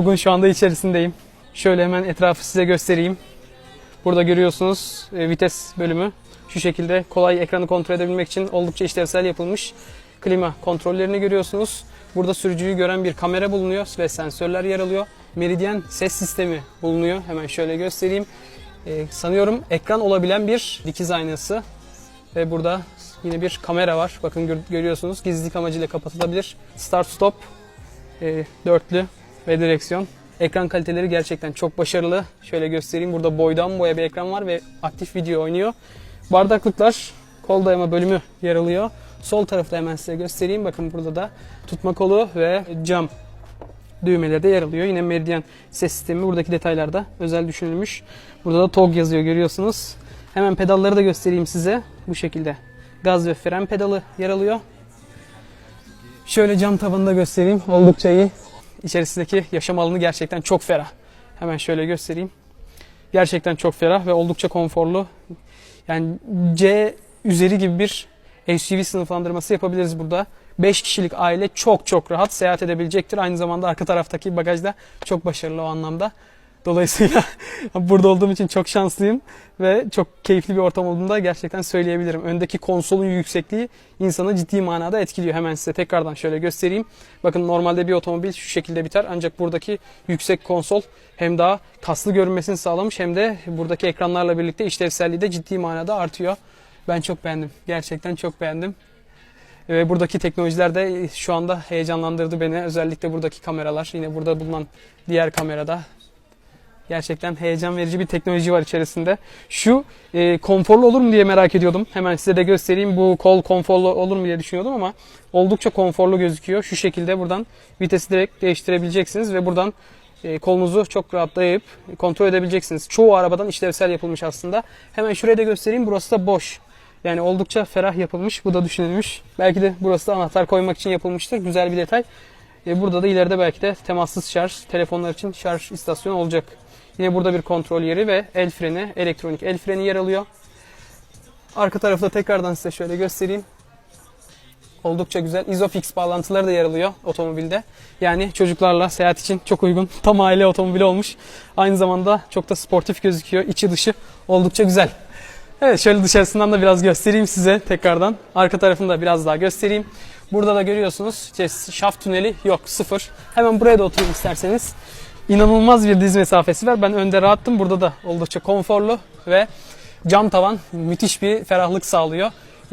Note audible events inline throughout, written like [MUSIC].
Bugün şu anda içerisindeyim. Şöyle hemen etrafı size göstereyim. Burada görüyorsunuz e, vites bölümü. Şu şekilde kolay ekranı kontrol edebilmek için oldukça işlevsel yapılmış. Klima kontrollerini görüyorsunuz. Burada sürücüyü gören bir kamera bulunuyor ve sensörler yer alıyor. Meridyen ses sistemi bulunuyor. Hemen şöyle göstereyim. E, sanıyorum ekran olabilen bir dikiz aynası. Ve burada yine bir kamera var. Bakın gör- görüyorsunuz. Gizlilik amacıyla kapatılabilir. Start stop e, dörtlü ve direksiyon. Ekran kaliteleri gerçekten çok başarılı. Şöyle göstereyim. Burada boydan boya bir ekran var ve aktif video oynuyor. Bardaklıklar kol dayama bölümü yer alıyor. Sol tarafta hemen size göstereyim. Bakın burada da tutma kolu ve cam düğmeleri de yer alıyor. Yine meridyen ses sistemi buradaki detaylarda özel düşünülmüş. Burada da TOG yazıyor görüyorsunuz. Hemen pedalları da göstereyim size. Bu şekilde gaz ve fren pedalı yer alıyor. Şöyle cam tavanını da göstereyim. Oldukça iyi. İçerisindeki yaşam alanı gerçekten çok ferah. Hemen şöyle göstereyim. Gerçekten çok ferah ve oldukça konforlu. Yani C üzeri gibi bir SUV sınıflandırması yapabiliriz burada. 5 kişilik aile çok çok rahat seyahat edebilecektir. Aynı zamanda arka taraftaki bagaj da çok başarılı o anlamda. Dolayısıyla [LAUGHS] burada olduğum için çok şanslıyım ve çok keyifli bir ortam olduğunu da gerçekten söyleyebilirim. Öndeki konsolun yüksekliği insanı ciddi manada etkiliyor. Hemen size tekrardan şöyle göstereyim. Bakın normalde bir otomobil şu şekilde biter ancak buradaki yüksek konsol hem daha kaslı görünmesini sağlamış hem de buradaki ekranlarla birlikte işlevselliği de ciddi manada artıyor. Ben çok beğendim. Gerçekten çok beğendim. Ve buradaki teknolojiler de şu anda heyecanlandırdı beni. Özellikle buradaki kameralar, yine burada bulunan diğer kamerada Gerçekten heyecan verici bir teknoloji var içerisinde. Şu e, konforlu olur mu diye merak ediyordum. Hemen size de göstereyim. Bu kol konforlu olur mu diye düşünüyordum ama oldukça konforlu gözüküyor. Şu şekilde buradan vitesi direkt değiştirebileceksiniz ve buradan e, kolunuzu çok rahat dayayıp kontrol edebileceksiniz. Çoğu arabadan işlevsel yapılmış aslında. Hemen şuraya da göstereyim. Burası da boş. Yani oldukça ferah yapılmış. Bu da düşünülmüş. Belki de burası da anahtar koymak için yapılmıştır. Güzel bir detay. E, burada da ileride belki de temassız şarj, telefonlar için şarj istasyonu olacak. Yine burada bir kontrol yeri ve el freni, elektronik el freni yer alıyor. Arka tarafta tekrardan size şöyle göstereyim. Oldukça güzel. Isofix bağlantıları da yer alıyor otomobilde. Yani çocuklarla seyahat için çok uygun. [LAUGHS] Tam aile otomobili olmuş. Aynı zamanda çok da sportif gözüküyor. İçi dışı oldukça güzel. Evet şöyle dışarısından da biraz göstereyim size tekrardan. Arka tarafını da biraz daha göstereyim. Burada da görüyorsunuz işte şaft tüneli yok sıfır. Hemen buraya da oturayım isterseniz. İnanılmaz bir diz mesafesi var. Ben önde rahattım. Burada da oldukça konforlu ve cam tavan müthiş bir ferahlık sağlıyor.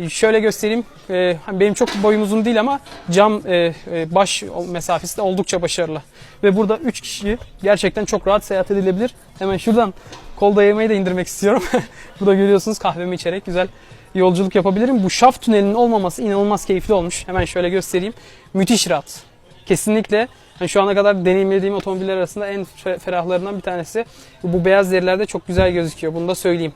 Şöyle göstereyim. Ee, hani benim çok boyum uzun değil ama cam e, e, baş mesafesi de oldukça başarılı. Ve burada 3 kişi gerçekten çok rahat seyahat edilebilir. Hemen şuradan kol dayamayı da indirmek istiyorum. [LAUGHS] Burada görüyorsunuz kahvemi içerek güzel yolculuk yapabilirim. Bu şaft tünelinin olmaması inanılmaz keyifli olmuş. Hemen şöyle göstereyim. Müthiş rahat. Kesinlikle hani şu ana kadar deneyimlediğim otomobiller arasında en fe- ferahlarından bir tanesi. Bu beyaz derilerde çok güzel gözüküyor. Bunu da söyleyeyim.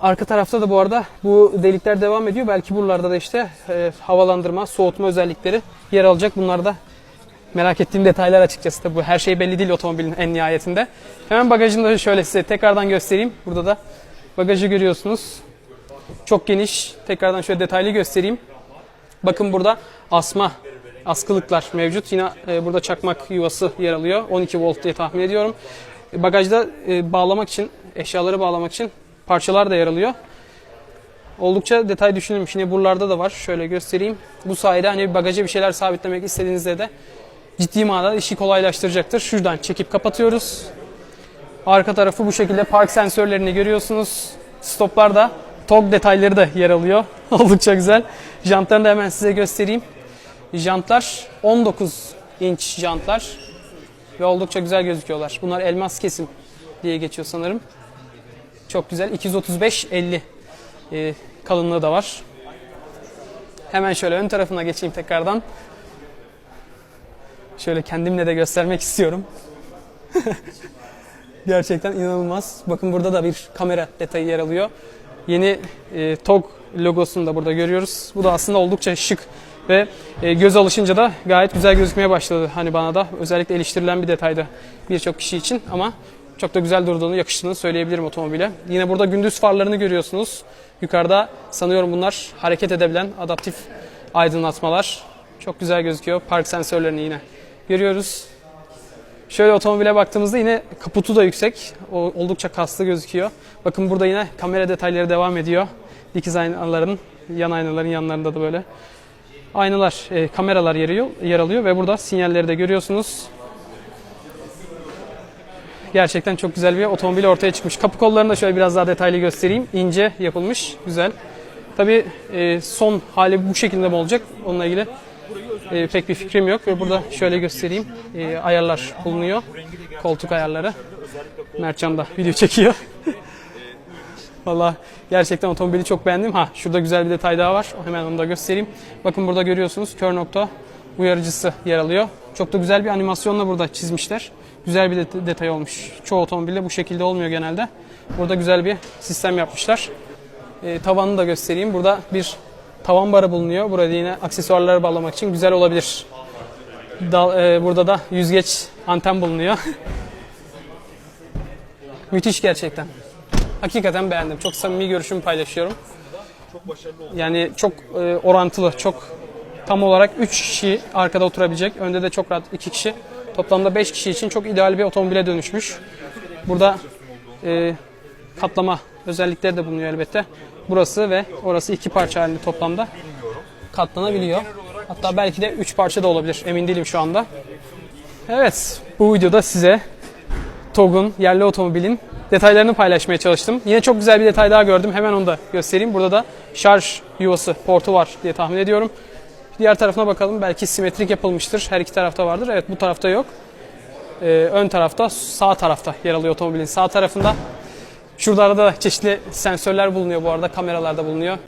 Arka tarafta da bu arada bu delikler devam ediyor. Belki buralarda da işte e, havalandırma, soğutma özellikleri yer alacak. Bunlar da merak ettiğim detaylar açıkçası. Tabii bu her şey belli değil otomobilin en nihayetinde. Hemen bagajını da şöyle size tekrardan göstereyim. Burada da bagajı görüyorsunuz. Çok geniş. Tekrardan şöyle detaylı göstereyim. Bakın burada asma askılıklar mevcut. Yine e, burada çakmak yuvası yer alıyor. 12 volt diye tahmin ediyorum. Bagajda e, bağlamak için, eşyaları bağlamak için parçalar da yer alıyor. Oldukça detay düşünülmüş. Yine buralarda da var. Şöyle göstereyim. Bu sayede hani bagaja bir şeyler sabitlemek istediğinizde de ciddi manada işi kolaylaştıracaktır. Şuradan çekip kapatıyoruz. Arka tarafı bu şekilde park sensörlerini görüyorsunuz. Stoplarda TOG detayları da yer alıyor. [LAUGHS] Oldukça güzel. Jantlarını da hemen size göstereyim. Jantlar 19 inç jantlar ve oldukça güzel gözüküyorlar. Bunlar elmas kesim diye geçiyor sanırım. Çok güzel. 235-50 e, kalınlığı da var. Hemen şöyle ön tarafına geçeyim tekrardan. Şöyle kendimle de göstermek [LAUGHS] istiyorum. Gerçekten inanılmaz. Bakın burada da bir kamera detayı yer alıyor. Yeni e, TOG logosunu da burada görüyoruz. Bu da aslında oldukça şık ve e, göz alışınca da gayet güzel gözükmeye başladı. Hani bana da özellikle eleştirilen bir detaydı birçok kişi için ama çok da güzel durduğunu, yakıştığını söyleyebilirim otomobile. Yine burada gündüz farlarını görüyorsunuz. Yukarıda sanıyorum bunlar hareket edebilen adaptif aydınlatmalar. Çok güzel gözüküyor. Park sensörlerini yine görüyoruz. Şöyle otomobile baktığımızda yine kaputu da yüksek. O, oldukça kaslı gözüküyor. Bakın burada yine kamera detayları devam ediyor. Dikiz aynaların, yan aynaların yanlarında da böyle aynalar, e, kameralar yer yer alıyor ve burada sinyalleri de görüyorsunuz. Gerçekten çok güzel bir otomobil ortaya çıkmış. Kapı kollarını da şöyle biraz daha detaylı göstereyim. İnce yapılmış, güzel. Tabii e, son hali bu şekilde mi olacak? Onunla ilgili e, pek bir fikrim yok. Ve burada şöyle göstereyim. E, ayarlar bulunuyor. Koltuk ayarları. Mertcan da video çekiyor. [LAUGHS] Valla gerçekten otomobili çok beğendim. Ha şurada güzel bir detay daha var. Hemen onu da göstereyim. Bakın burada görüyorsunuz kör nokta uyarıcısı yer alıyor. Çok da güzel bir animasyonla burada çizmişler. Güzel bir det- detay olmuş. Çoğu otomobilde bu şekilde olmuyor genelde. Burada güzel bir sistem yapmışlar. E, tavanını da göstereyim. Burada bir tavan barı bulunuyor. Burada yine aksesuarları bağlamak için güzel olabilir. Dal- e, burada da yüzgeç anten bulunuyor. [LAUGHS] Müthiş gerçekten. Hakikaten beğendim. Çok samimi görüşümü paylaşıyorum. Yani çok e, orantılı, çok tam olarak 3 kişi arkada oturabilecek. Önde de çok rahat 2 kişi. Toplamda 5 kişi için çok ideal bir otomobile dönüşmüş. Burada e, katlama özellikleri de bulunuyor elbette. Burası ve orası iki parça halinde toplamda katlanabiliyor. Hatta belki de 3 parça da olabilir. Emin değilim şu anda. Evet, bu videoda size TOG'un yerli otomobilin detaylarını paylaşmaya çalıştım. Yine çok güzel bir detay daha gördüm. Hemen onu da göstereyim. Burada da şarj yuvası, portu var diye tahmin ediyorum. Diğer tarafına bakalım. Belki simetrik yapılmıştır. Her iki tarafta vardır. Evet bu tarafta yok. Ee, ön tarafta, sağ tarafta yer alıyor otomobilin sağ tarafında. Şurada arada çeşitli sensörler bulunuyor bu arada. Kameralar da bulunuyor.